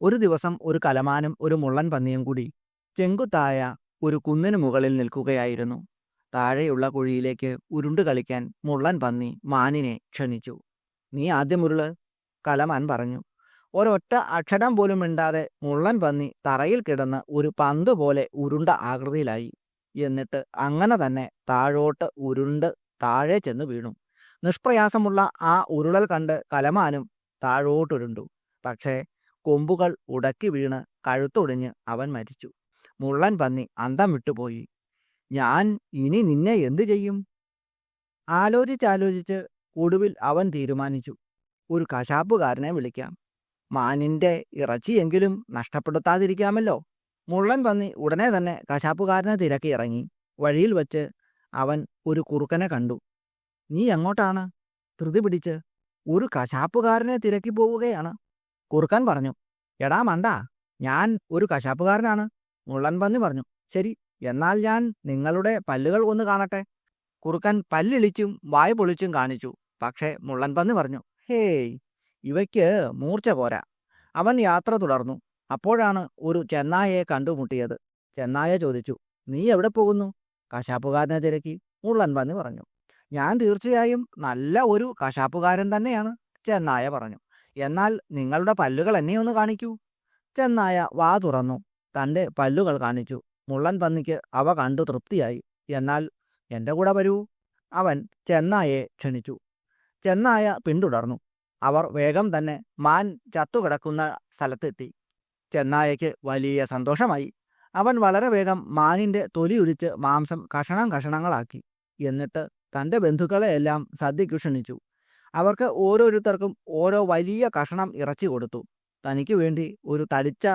ഒരു ദിവസം ഒരു കലമാനും ഒരു മുള്ളൻ പന്നിയും കൂടി ചെങ്കുത്തായ ഒരു കുന്നിന് മുകളിൽ നിൽക്കുകയായിരുന്നു. താഴെയുള്ള കുഴിയിലേക്ക് ഉരുണ്ടു കളിക്കാൻ മുള്ളൻ പന്നി മാനിനെ ക്ഷണിച്ചു. നീ ആദ്യം ഉരുൾ കലമാൻ പറഞ്ഞു. ഒരൊറ്റ അക്ഷരം പോലും മിണ്ടാതെ മുള്ളൻ പന്നി തറയിൽ കിടന്ന് ഒരു പന്ത് പോലെ ഉരുണ്ട ആകൃതിയിലായി. എന്നിട്ട് അങ്ങനെ തന്നെ താഴോട്ട് ഉരുണ്ട് താഴെ ചെന്ന് വീണു. നിഷ്പ്രയാസമുള്ള ആ ഉരുളൽ കണ്ട് കലമാനും താഴോട്ടുരുണ്ടു പക്ഷേ കൊമ്പുകൾ ഉടക്കി വീണ് കഴുത്തൊടിഞ്ഞ് അവൻ മരിച്ചു. മുള്ളൻ പന്നി അന്തം വിട്ടുപോയി. ഞാൻ ഇനി നിന്നെ എന്തു ചെയ്യും? ആലോചിച്ചാലോചിച്ച് ഒടുവിൽ അവൻ തീരുമാനിച്ചു. ഒരു കശാപ്പുകാരനെ വിളിക്കാം. മാനിന്റെ ഇറച്ചിയെങ്കിലും നഷ്ടപ്പെടുത്താതിരിക്കാമല്ലോ. മുള്ളൻ പന്നി ഉടനെ തന്നെ കശാപ്പുകാരനെ തിരക്കി ഇറങ്ങി. വഴിയിൽ വച്ച് അവൻ ഒരു കുറുക്കനെ കണ്ടു. നീ എങ്ങോട്ടാണ്? ധൃതി പിടിച്ച്. ഒരു കശാപ്പുകാരനെ തിരക്കി പോവുകയാണ്. കുറുക്കൻ പറഞ്ഞു എടാ മണ്ട ഞാൻ ഒരു കശാപ്പുകാരനാണ്. മുള്ളൻ പന്നി പറഞ്ഞു ശരി എന്നാൽ ഞാൻ നിങ്ങളുടെ പല്ലുകൾ ഒന്ന് കാണട്ടെ. കുറുക്കൻ പല്ലിളിച്ചും വായ പൊളിച്ചും കാണിച്ചു. പക്ഷേ മുള്ളൻ പന്നി പറഞ്ഞു ഹേയ് ഇവയ്ക്ക് മൂർച്ച പോരാ. അവൻ യാത്ര തുടർന്നു. അപ്പോഴാണ് ഒരു ചെന്നായയെ കണ്ടുമുട്ടിയത്. ചെന്നായ ചോദിച്ചു നീ എവിടെ പോകുന്നു? കശാപ്പുകാരനെ തിരക്കി മുള്ളൻ പന്നി പറഞ്ഞു. ഞാൻ തീർച്ചയായും നല്ല ഒരു കശാപ്പുകാരൻ തന്നെയാണ് ചെന്നായ പറഞ്ഞു. എന്നാൽ നിങ്ങളുടെ പല്ലുകൾ എന്നെ ഒന്ന് കാണിക്കൂ. ചെന്നായ വാ തുറന്നു. തന്റെ പല്ലുകൾ കാണിച്ചു. മുള്ളൻ പന്നിക്ക് അവ കണ്ടു തൃപ്തിയായി. എന്നാൽ എന്റെ കൂടെ വരൂ. അവൻ ചെന്നായെ ക്ഷണിച്ചു. ചെന്നായ പിന്തുടർന്നു. അവർ വേഗം തന്നെ മാൻ ചത്തുകിടക്കുന്ന സ്ഥലത്തെത്തി. ചെന്നായയ്ക്ക് വലിയ സന്തോഷമായി. അവൻ വളരെ വേഗം മാനിന്റെ തൊലി ഉരിച്ച് മാംസം കഷണം കഷണങ്ങളാക്കി. എന്നിട്ട് തന്റെ ബന്ധുക്കളെയെല്ലാം സദ്യയ്ക്ക് ക്ഷണിച്ചു. അവർക്ക് ഓരോരുത്തർക്കും ഓരോ വലിയ കഷണം ഇറച്ചി കൊടുത്തു. തനിക്ക് വേണ്ടി ഒരു തടിച്ച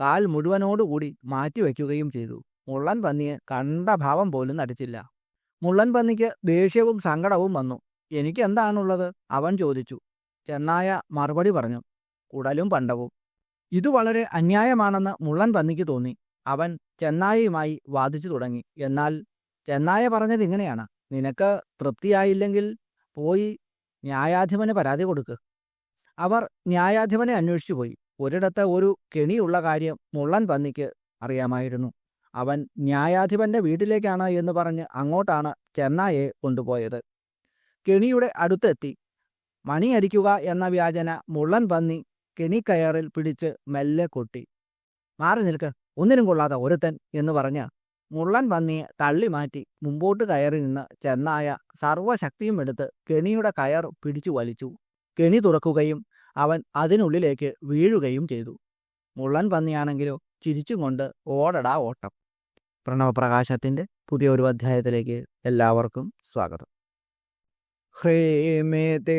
കാൽ മുഴുവനോടുകൂടി മാറ്റിവെക്കുകയും ചെയ്തു. മുള്ളൻ പന്നിയെ കണ്ട ഭാവം പോലും നടിച്ചില്ല. മുള്ളൻ പന്നിക്ക് ദേഷ്യവും സങ്കടവും വന്നു. എനിക്ക് എന്താണുള്ളത്? അവൻ ചോദിച്ചു. ചെന്നായ മറുപടി പറഞ്ഞു. കുടലും പണ്ടവും. ഇത് വളരെ അന്യായമാണെന്ന് മുള്ളൻ പന്നിക്ക് തോന്നി. അവൻ ചെന്നായയുമായി വാദിച്ചു തുടങ്ങി. എന്നാൽ ചെന്നായ പറഞ്ഞത് ഇങ്ങനെയാണ് നിനക്ക് തൃപ്തിയായില്ലെങ്കിൽ പോയി ന്യായാധിപന് പരാതി കൊടുക്കുക അവർ ന്യായാധിപനെ അന്വേഷിച്ചു പോയി. ഒരിടത്ത് ഒരു കെണിയുള്ള കാര്യം മുള്ളൻ പന്നിക്ക് അറിയാമായിരുന്നു. അവൻ ന്യായാധിപന്റെ വീട്ടിലേക്കാണ് എന്ന് പറഞ്ഞ് അങ്ങോട്ടാണ് ചെന്നായെ കൊണ്ടുപോയത്. കെണിയുടെ അടുത്തെത്തി. മണിയടിക്കുക എന്ന വ്യാജന മുള്ളൻ പന്നി കെണിക്കയറിൽ പിടിച്ച് മെല്ലെ കൊട്ടി. മാറി നിൽക്ക്. ഒന്നിനും കൊള്ളാത്ത ഒരുത്തൻ എന്ന് പറഞ്ഞ് മുള്ളൻ പന്നിയെ തള്ളി മാറ്റി. മുമ്പോട്ട് കയറി നിന്ന് ചെന്നായ സർവശക്തിയും എടുത്ത് കെണിയുടെ കയർ പിടിച്ചു വലിച്ചു. കെണി തുറക്കുകയും അവൻ അതിനുള്ളിലേക്ക് വീഴുകയും ചെയ്തു. മുള്ളൻ പന്നിയാണെങ്കിലോ ചിരിച്ചുകൊണ്ട് ഓടടാ ഓട്ടം. പ്രണവപ്രകാശത്തിന്റെ പുതിയൊരു അധ്യായത്തിലേക്ക് എല്ലാവർക്കും സ്വാഗതം. ഹ്രേ ഹ്രേമേതേ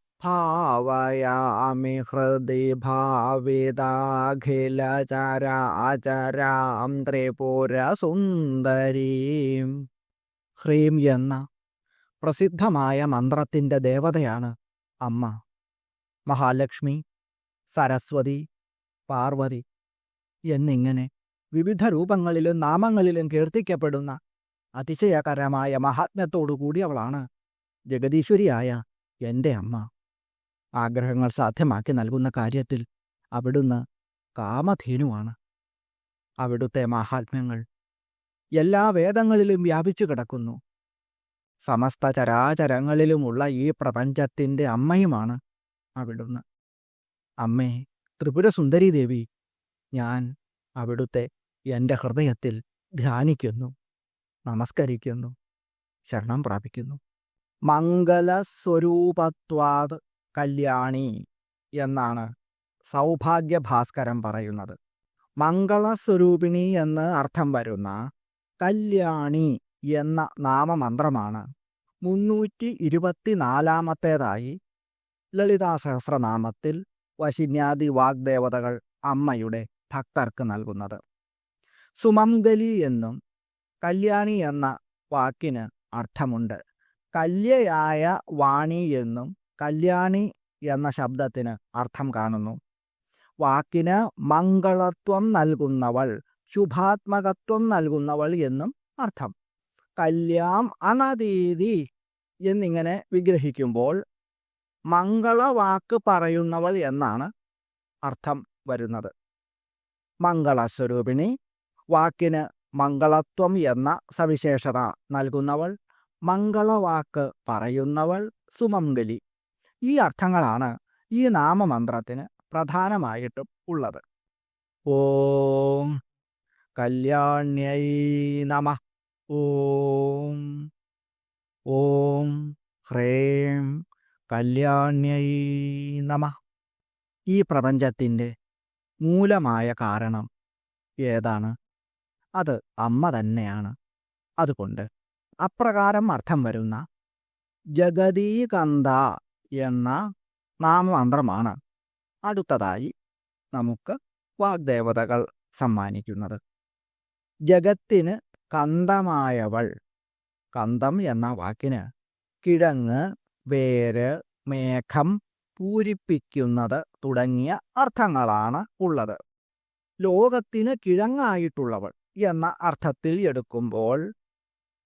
ഭാവയാമി ഹൃദി ഭാവിതാഖിലചരാചരാം ത്രിപുരസുന്ദരീം ഹ്രീം എന്ന പ്രസിദ്ധമായ മന്ത്രത്തിന്റെ ദേവതയാണ് അമ്മ. മഹാലക്ഷ്മി സരസ്വതി പാർവതി എന്നിങ്ങനെ വിവിധ രൂപങ്ങളിലും നാമങ്ങളിലും കീർത്തിക്കപ്പെടുന്ന അതിശയകരമായ മഹാത്മ്യത്തോടു കൂടിയവളാണ് ജഗദീശ്വരിയായ എന്റെ അമ്മ. ആഗ്രഹങ്ങൾ സാധ്യമാക്കി നൽകുന്ന കാര്യത്തിൽ അവിടുന്ന് കാമധേനുവാണ്. അവിടുത്തെ മഹാത്മ്യങ്ങൾ എല്ലാ വേദങ്ങളിലും വ്യാപിച്ചു കിടക്കുന്നു. സമസ്ത ചരാചരങ്ങളിലുമുള്ള ഈ പ്രപഞ്ചത്തിന്റെ അമ്മയുമാണ് അവിടുന്ന്. അമ്മേ ത്രിപുരസുന്ദരി ദേവി ഞാൻ അവിടുത്തെ എന്റെ ഹൃദയത്തിൽ ധ്യാനിക്കുന്നു നമസ്കരിക്കുന്നു ശരണം പ്രാപിക്കുന്നു. മംഗലസ്വരൂപത്വാത് കല്യാണി എന്നാണ് സൗഭാഗ്യഭാസ്കരം പറയുന്നത്. മംഗളസ്വരൂപിണി എന്ന് അർത്ഥം വരുന്ന കല്യാണി എന്ന നാമമന്ത്രമാണ് മുന്നൂറ്റി ഇരുപത്തിനാലാമത്തേതായി ലളിതാ സഹസ്രനാമത്തിൽ വശിന്യാദി വാഗ്ദേവതകൾ അമ്മയുടെ ഭക്തർക്ക് നൽകുന്നത്. സുമംഗലി എന്നും കല്യാണി എന്ന വാക്കിന് അർത്ഥമുണ്ട്. കല്യയായ വാണി എന്നും കല്യാണി എന്ന ശബ്ദത്തിന് അർത്ഥം കാണുന്നു. വാക്കിന് മംഗളത്വം നൽകുന്നവൾ ശുഭാത്മകത്വം നൽകുന്നവൾ എന്നും അർത്ഥം. കല്യാം അനതീതി എന്നിങ്ങനെ വിഗ്രഹിക്കുമ്പോൾ മംഗളവാക്ക് പറയുന്നവൾ എന്നാണ് അർത്ഥം വരുന്നത്. മംഗളസ്വരൂപിണി വാക്കിന് മംഗളത്വം എന്ന സവിശേഷത നൽകുന്നവൾ മംഗളവാക്ക് പറയുന്നവൾ സുമംഗലി. ഈ അർത്ഥങ്ങളാണ് ഈ നാമമന്ത്രത്തിന് പ്രധാനമായിട്ടും ഉള്ളത്. ഓം കല്യാണ്യൈ നമ. ഓം ഓം ഹ്രേം കല്യാണ്യൈ നമ. ഈ പ്രപഞ്ചത്തിന്റെ മൂലമായ കാരണം ഏതാണ്? അത് അമ്മ തന്നെയാണ്. അതുകൊണ്ട് അപ്രകാരം അർത്ഥം വരുന്ന ജഗതീകന്ത എന്ന നാമമന്ത്രമാണ്. അടുത്തതായി നമുക്ക് വാഗ്ദേവതകൾ സമ്മാനിക്കുന്നത്. ജഗത്തിന് കന്തമായവൾ. കന്തം എന്ന വാക്കിന് കിഴങ്ങ് വേര് മേഘം പൂരിപ്പിക്കുന്നത് തുടങ്ങിയ അർത്ഥങ്ങളാണ് ഉള്ളത്. ലോകത്തിന് കിഴങ്ങായിട്ടുള്ളവൾ എന്ന അർത്ഥത്തിൽ എടുക്കുമ്പോൾ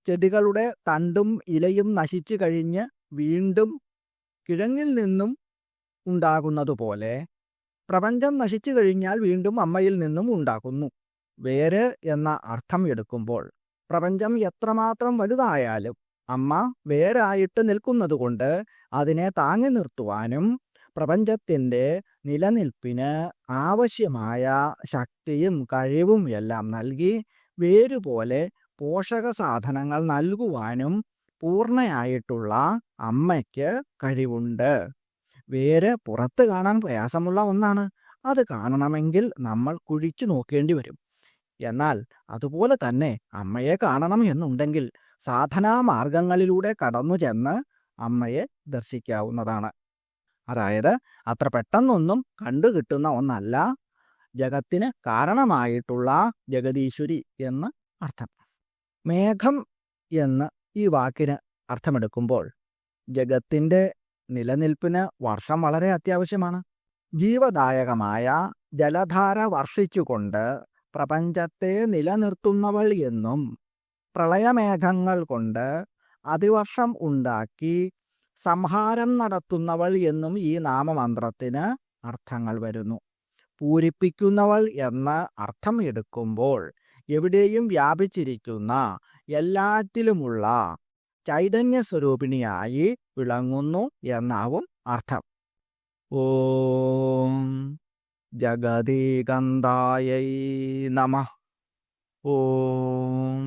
ചെടികളുടെ തണ്ടും ഇലയും നശിച്ചു കഴിഞ്ഞ് വീണ്ടും കിഴങ്ങിൽ നിന്നും ഉണ്ടാകുന്നതുപോലെ പ്രപഞ്ചം നശിച്ചു കഴിഞ്ഞാൽ വീണ്ടും അമ്മയിൽ നിന്നും ഉണ്ടാകുന്നു. വേര് എന്ന അർത്ഥം എടുക്കുമ്പോൾ പ്രപഞ്ചം എത്രമാത്രം വലുതായാലും അമ്മ വേരായിട്ട് നിൽക്കുന്നതുകൊണ്ട് അതിനെ താങ്ങി നിർത്തുവാനും പ്രപഞ്ചത്തിന്റെ നിലനിൽപ്പിന് ആവശ്യമായ ശക്തിയും കഴിവും എല്ലാം നൽകി വേരുപോലെ പോഷക സാധനങ്ങൾ നൽകുവാനും പൂർണയായിട്ടുള്ള അമ്മയ്ക്ക് കഴിവുണ്ട്. വേര് പുറത്ത് കാണാൻ പ്രയാസമുള്ള ഒന്നാണ്. അത് കാണണമെങ്കിൽ നമ്മൾ കുഴിച്ചു നോക്കേണ്ടി വരും. എന്നാൽ അതുപോലെ തന്നെ അമ്മയെ കാണണം എന്നുണ്ടെങ്കിൽ സാധനാ മാർഗങ്ങളിലൂടെ കടന്നു ചെന്ന് അമ്മയെ ദർശിക്കാവുന്നതാണ്. അതായത് അത്ര പെട്ടെന്നൊന്നും കണ്ടു കിട്ടുന്ന ഒന്നല്ല. ജഗത്തിന് കാരണമായിട്ടുള്ള ജഗദീശ്വരി എന്ന് അർത്ഥം. മേഘം എന്ന് ഈ വാക്കിന് അർത്ഥമെടുക്കുമ്പോൾ ജഗത്തിന്റെ നിലനിൽപ്പിന് വർഷം വളരെ അത്യാവശ്യമാണ്. ജീവദായകമായ ജലധാര വർഷിച്ചുകൊണ്ട് പ്രപഞ്ചത്തെ നിലനിർത്തുന്നവൾ എന്നും പ്രളയമേഘങ്ങൾ കൊണ്ട് അതിവർഷം ഉണ്ടാക്കി സംഹാരം നടത്തുന്നവൾ എന്നും ഈ നാമമന്ത്രത്തിന് അർത്ഥങ്ങൾ വരുന്നു. പൂരിപ്പിക്കുന്നവൾ എന്ന അർത്ഥം എടുക്കുമ്പോൾ എവിടെയും വ്യാപിച്ചിരിക്കുന്ന എല്ലാറ്റിലുമുള്ള ചൈതന്യ സ്വരൂപിണിയായി വിളങ്ങുന്നു എന്നാവും അർത്ഥം. ഓം ജഗതീകന്തായൈ നമ. ഓം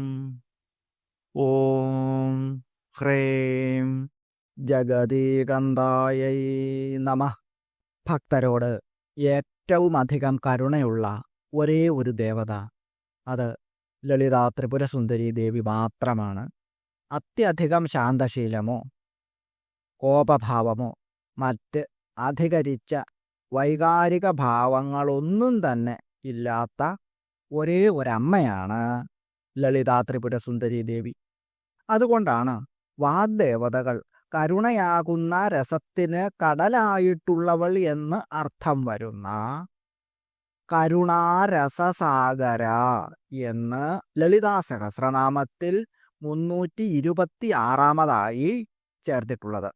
ഓം ഹ്രേം ജഗതീകന്തായൈ നമ. ഭക്തരോട് ഏറ്റവും അധികം കരുണയുള്ള ഒരേ ഒരു ദേവത. അത് ലളിതാ ത്രിപുരസുന്ദരി ദേവി മാത്രമാണ്. അത്യധികം ശാന്തശീലമോ കോപഭാവമോ മറ്റ് അധികരിച്ച വൈകാരിക ഭാവങ്ങളൊന്നും തന്നെ ഇല്ലാത്ത ഒരേ ഒരമ്മയാണ് ലളിതാ ത്രിപുരസുന്ദരി ദേവി. അതുകൊണ്ടാണ് വാഗ്ദേവതകൾ കരുണയാകുന്ന രസത്തിന് കടലായിട്ടുള്ളവൾ എന്ന് അർത്ഥം വരുന്ന കരുണാരസസാഗര എന്ന് ലളിതാ സഹസ്രനാമത്തിൽ മുന്നൂറ്റി ഇരുപത്തി ആറാമതായി ചേർത്തിട്ടുള്ളത്.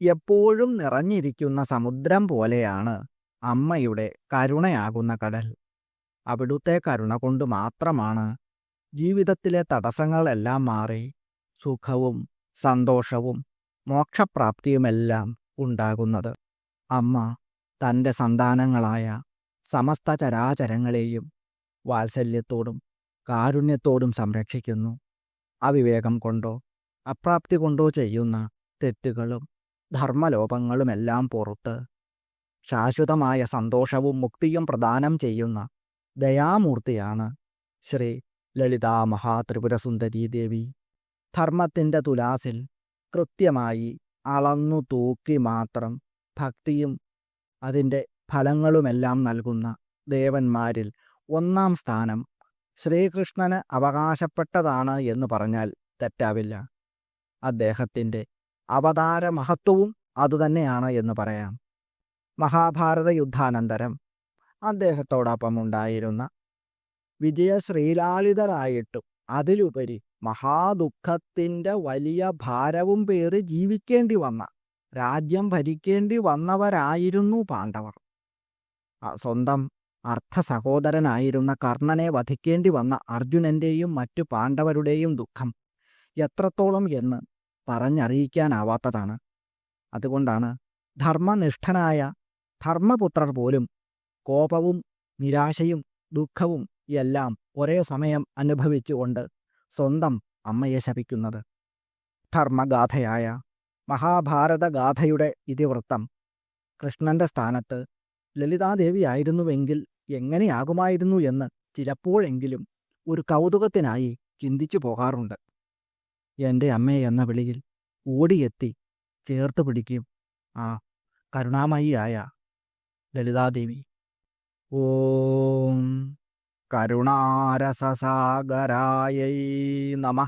എപ്പോഴും നിറഞ്ഞിരിക്കുന്ന സമുദ്രം പോലെയാണ് അമ്മയുടെ കരുണയാകുന്ന കടൽ. അവിടുത്തെ കരുണ കൊണ്ട് മാത്രമാണ് ജീവിതത്തിലെ തടസ്സങ്ങളെല്ലാം മാറി സുഖവും സന്തോഷവും മോക്ഷപ്രാപ്തിയുമെല്ലാം ഉണ്ടാകുന്നത്. അമ്മ തന്റെ സന്താനങ്ങളായ സമസ്ത ചരാചരങ്ങളെയും വാത്സല്യത്തോടും കാരുണ്യത്തോടും സംരക്ഷിക്കുന്നു. അവിവേകം കൊണ്ടോ അപ്രാപ്തി കൊണ്ടോ ചെയ്യുന്ന തെറ്റുകളും ധർമ്മലോപങ്ങളുമെല്ലാം പുറത്ത് ശാശ്വതമായ സന്തോഷവും മുക്തിയും പ്രദാനം ചെയ്യുന്ന ദയാമൂർത്തിയാണ് ശ്രീ ലളിതാ മഹാത്രിപുരസുന്ദരീ ദേവി. ധർമ്മത്തിന്റെ തുലാസിൽ കൃത്യമായി അളന്നു തൂക്കി മാത്രം ഭക്തിയും അതിന്റെ ഫലങ്ങളുമെല്ലാം നൽകുന്ന ദേവന്മാരിൽ ഒന്നാം സ്ഥാനം ശ്രീകൃഷ്ണന് അവകാശപ്പെട്ടതാണ് എന്ന് പറഞ്ഞാൽ തെറ്റാവില്ല. അദ്ദേഹത്തിന്റെ അവതാര മഹത്വവും അതുതന്നെയാണ് എന്ന് പറയാം. മഹാഭാരത യുദ്ധാനന്തരം അദ്ദേഹത്തോടൊപ്പം ഉണ്ടായിരുന്ന വിജയശ്രീലാളിതരായിട്ടും അതിലുപരി മഹാദുഃഖത്തിന്റെ വലിയ ഭാരവും പേറി ജീവിക്കേണ്ടി വന്ന രാജ്യം ഭരിക്കേണ്ടി വന്നവരായിരുന്നു പാണ്ഡവർ. സ്വന്തം അർത്ഥ സഹോദരനായിരുന്ന കർണനെ വധിക്കേണ്ടി വന്ന അർജുനന്റെയും മറ്റു പാണ്ഡവരുടെയും ദുഃഖം എത്രത്തോളം എന്ന് പറഞ്ഞറിയിക്കാനാവാത്തതാണ്. അതുകൊണ്ടാണ് ധർമ്മനിഷ്ഠനായ ധർമ്മപുത്രർ പോലും കോപവും നിരാശയും ദുഃഖവും എല്ലാം ഒരേ സമയം അനുഭവിച്ചുകൊണ്ട് സ്വന്തം അമ്മയെ ശപിക്കുന്നത്. ധർമ്മഗാഥയായ മഹാഭാരതഗാഥയുടെ ഇതിവൃത്തം കൃഷ്ണന്റെ സ്ഥാനത്ത് ലളിതാദേവിയായിരുന്നുവെങ്കിൽ എങ്ങനെയാകുമായിരുന്നു എന്ന് ചിലപ്പോഴെങ്കിലും ഒരു കൗതുകത്തിനായി ചിന്തിച്ചു പോകാറുണ്ട്. എന്റെ അമ്മേ എന്ന വിളിയിൽ ഓടിയെത്തി ചേർത്ത് പിടിക്കും ആ കരുണാമയിയായ ലളിതാദേവി. ഓം കരുണാരസസാഗരായൈ നമ.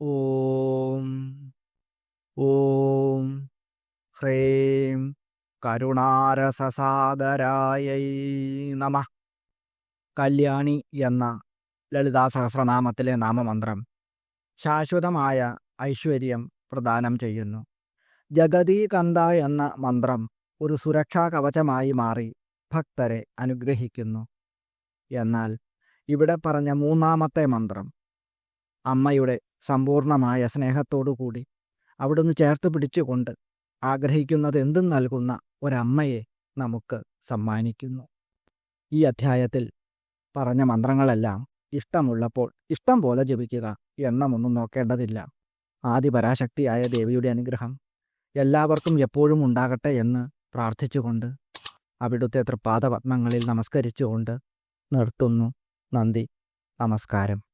ഓം ഓം ഹ്രീം കരുണാരസസാഗരായൈ നമ. കല്യാണി എന്ന ലളിതാ സഹസ്രനാമത്തിലെ നാമമന്ത്രം ശാശ്വതമായ ഐശ്വര്യം പ്രദാനം ചെയ്യുന്നു. ജഗതീകന്ത എന്ന മന്ത്രം ഒരു സുരക്ഷാ കവചമായി മാറി ഭക്തരെ അനുഗ്രഹിക്കുന്നു. എന്നാൽ ഇവിടെ പറഞ്ഞ മൂന്നാമത്തെ മന്ത്രം അമ്മയുടെ സമ്പൂർണമായ സ്നേഹത്തോടുകൂടി അവിടുന്ന് ചേർത്ത് പിടിച്ചുകൊണ്ട് ആഗ്രഹിക്കുന്നത് എന്തും നൽകുന്ന ഒരമ്മയെ നമുക്ക് സമ്മാനിക്കുന്നു. ഈ അധ്യായത്തിൽ പറഞ്ഞ മന്ത്രങ്ങളെല്ലാം ഇഷ്ടമുള്ളപ്പോൾ ഇഷ്ടം പോലെ ജപിക്കുക എണ്ണമൊന്നും നോക്കേണ്ടതില്ല. ആദിപരാശക്തിയായ ദേവിയുടെ അനുഗ്രഹം എല്ലാവർക്കും എപ്പോഴും ഉണ്ടാകട്ടെ എന്ന് പ്രാർത്ഥിച്ചുകൊണ്ട് അവിടുത്തെ തൃപ്പാദപത്മങ്ങളിൽ നമസ്കരിച്ചുകൊണ്ട് നിർത്തുന്നു. നന്ദി. നമസ്കാരം.